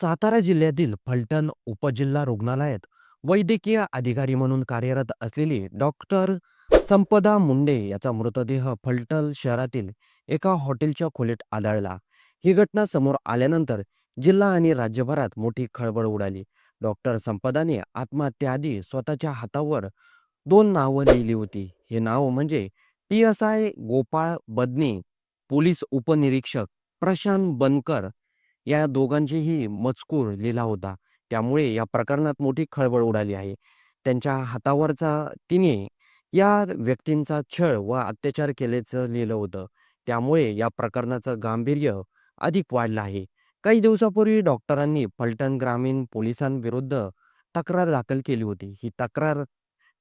सातारा जिल्ह्यातील फलटण उपजिल्हा रुग्णालयात वैद्यकीय अधिकारी म्हणून कार्यरत असलेली डॉक्टर संपदा मुंडे याचा मृतदेह फलटण शहरातील एका हॉटेलच्या खोलीत आढळला. ही घटना समोर आल्यानंतर जिल्हा आणि राज्यभरात मोठी खळबळ उडाली. डॉक्टर संपदाने आत्महत्येआधी स्वतःच्या हातावर दोन नावं लिहिली होती. हे नाव म्हणजे P S I Gopal Badne police उपनिरीक्षक प्रशांत बनकर या दोघांचेही मजकूर लिहिला होता. त्यामुळे या प्रकरणात मोठी खळबळ उडाली आहे. त्यांच्या हातावरचा तिने या व्यक्तींचा छळ व अत्याचार केल्याचं लिहिलं होतं. त्यामुळे या प्रकरणाचं गांभीर्य अधिक वाढलं आहे. काही दिवसापूर्वी डॉक्टरांनी फलटण ग्रामीण पोलिसांविरुद्ध तक्रार दाखल केली होती. ही तक्रार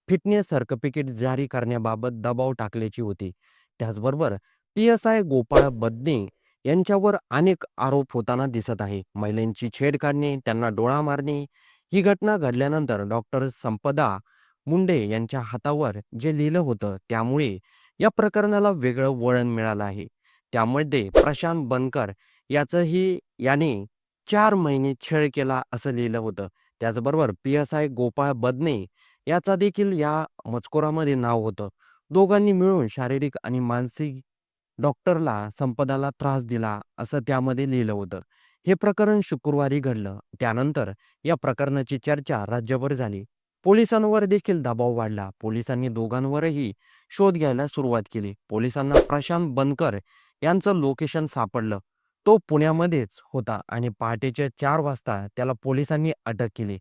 फिटनेस सर्टिफिकेट जारी करण्याबाबत दबाव टाकल्याची होती. त्याचबरोबर P S I Gopal Badne यांच्यावर अनेक आरोप होताना दिसत आहे. महिलांची छेड काढणे त्यांना डोळा मारणे ही घटना घडल्यानंतर डॉक्टर संपदा मुंडे यांच्या हातावर जे लिहिलं होतं त्यामुळे या प्रकरणाला वेगळं वळण मिळालं आहे. त्यामध्ये प्रशांत बनकर याचंही याने चार महिने छेड केला असं लिहिलं होतं. त्याचबरोबर P S I Gopal Badne याचा देखील या मजकुरामध्ये नाव होतं. दोघांनी मिळून शारीरिक आणि मानसिक डॉक्टरला संपदाला त्रास दिला असं त्यामध्ये लिहिलं होतं. हे प्रकरण शुक्रवारी घडलं. त्यानंतर या प्रकरणाची चर्चा राज्यभर झाली. पोलिसांवर देखील दबाव वाढला. पोलिसांनी दोघांवरही शोध घ्यायला सुरुवात केली. पोलिसांना प्रशांत बनकर यांचं लोकेशन सापडलं. तो पुण्यामध्येच होता आणि पहाटेच्या चार वाजता त्याला पोलिसांनी अटक केली.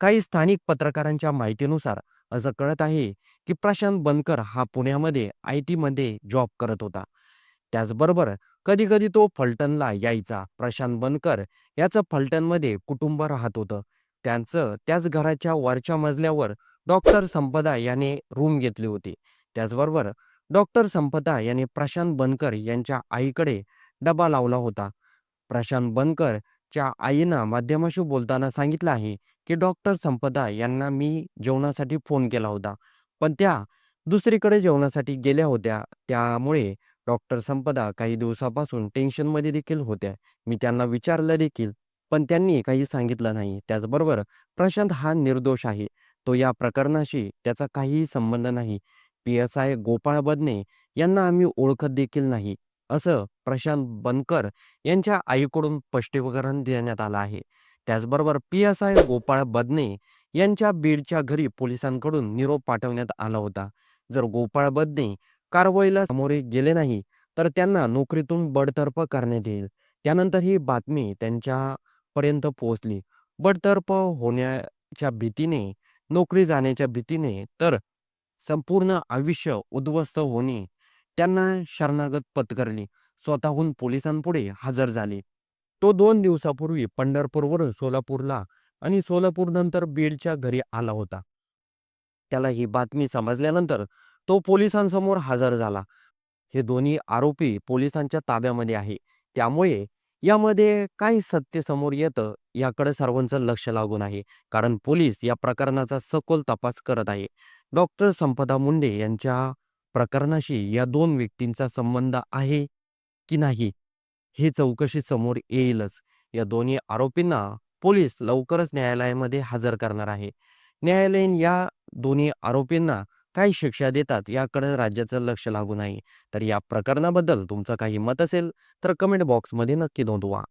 काही स्थानिक पत्रकारांच्या माहितीनुसार असं कळत आहे की प्रशांत बनकर हा पुण्यामध्ये आय टीमध्ये जॉब करत होता. त्याचबरोबर कधी कधी तो फलटणला यायचा प्रशांत बनकर याचं फलटणमध्ये कुटुंब राहत होतं. त्यांचं त्याच घराच्या वरच्या मजल्यावर डॉक्टर संपदा याने रूम घेतली होती. त्याचबरोबर डॉक्टर संपदा याने प्रशांत बनकर यांच्या आईकडे डबा लावला होता. प्रशांत बनकर च्या आईनं माध्यमाशी बोलताना सांगितलं आहे की डॉक्टर संपदा यांना मी जेवणासाठी फोन केला होता. पण त्या दुसरीकडे जेवणासाठी गेल्या होत्या. त्यामुळे डॉक्टर संपदा काही दिवसापासून टेन्शनमध्ये देखील होत्या. मी त्यांना विचारलं देखील पण त्यांनी काही सांगितलं नाही. त्याचबरोबर प्रशांत हा निर्दोष आहे. तो या प्रकरणाशी त्याचा काहीही संबंध नाही. P S I Gopal Badne यांना आम्ही ओळखत देखील नाही असं प्रशांत बनकर यांच्या आईकडून स्पष्टीकरण देण्यात आलं आहे. त्याचबरोबर P S I Gopal Badne यांच्या बीडच्या घरी पोलिसांकडून निरोप पाठवण्यात आला होता. जर गोपाळ बदने कारवाईला सामोरे गेले नाही तर त्यांना नोकरीतून बडतर्फ करण्यात येईल. त्यानंतर ही बातमी त्यांच्यापर्यंत पोहोचली. बडतर्फ होण्याच्या भीतीने नोकरी जाण्याच्या भीतीने तर संपूर्ण आयुष्य उद्ध्वस्त होणे त्यांना शरणागत पत्करली. स्वतःहून पोलिसांपुढे हजर झाले. तो दोन दिवसापूर्वी पंढरपूरवरून सोलापूरला आणि सोलापूर नंतर बीडच्या घरी आला होता. त्याला ही बातमी समजल्यानंतर तो पोलिसांसमोर हजर झाला. हे दोन्ही आरोपी पोलिसांच्या ताब्यामध्ये आहे. त्यामुळे यामध्ये काय सत्य समोर येतं याकडे सर्वांचं लक्ष लागून आहे. कारण पोलीस या प्रकरणाचा सखोल तपास करत आहे. डॉक्टर संपदा मुंडे यांच्या प्रकरणाशी या दोन व्यक्तींचा संबंध आहे की नाही हे चौकशी समोर येईलच. या दोन्ही आरोपींना पोलीस लवकरच न्यायालयामध्ये हजर करणार आहे. न्यायालयीन या दोन्ही आरोपींना काय शिक्षा देतात याकडे राज्याचं लक्ष लागू नाही. तर या प्रकरणाबद्दल तुमचं काही मत असेल तर कमेंट बॉक्समध्ये नक्की नोंदवा.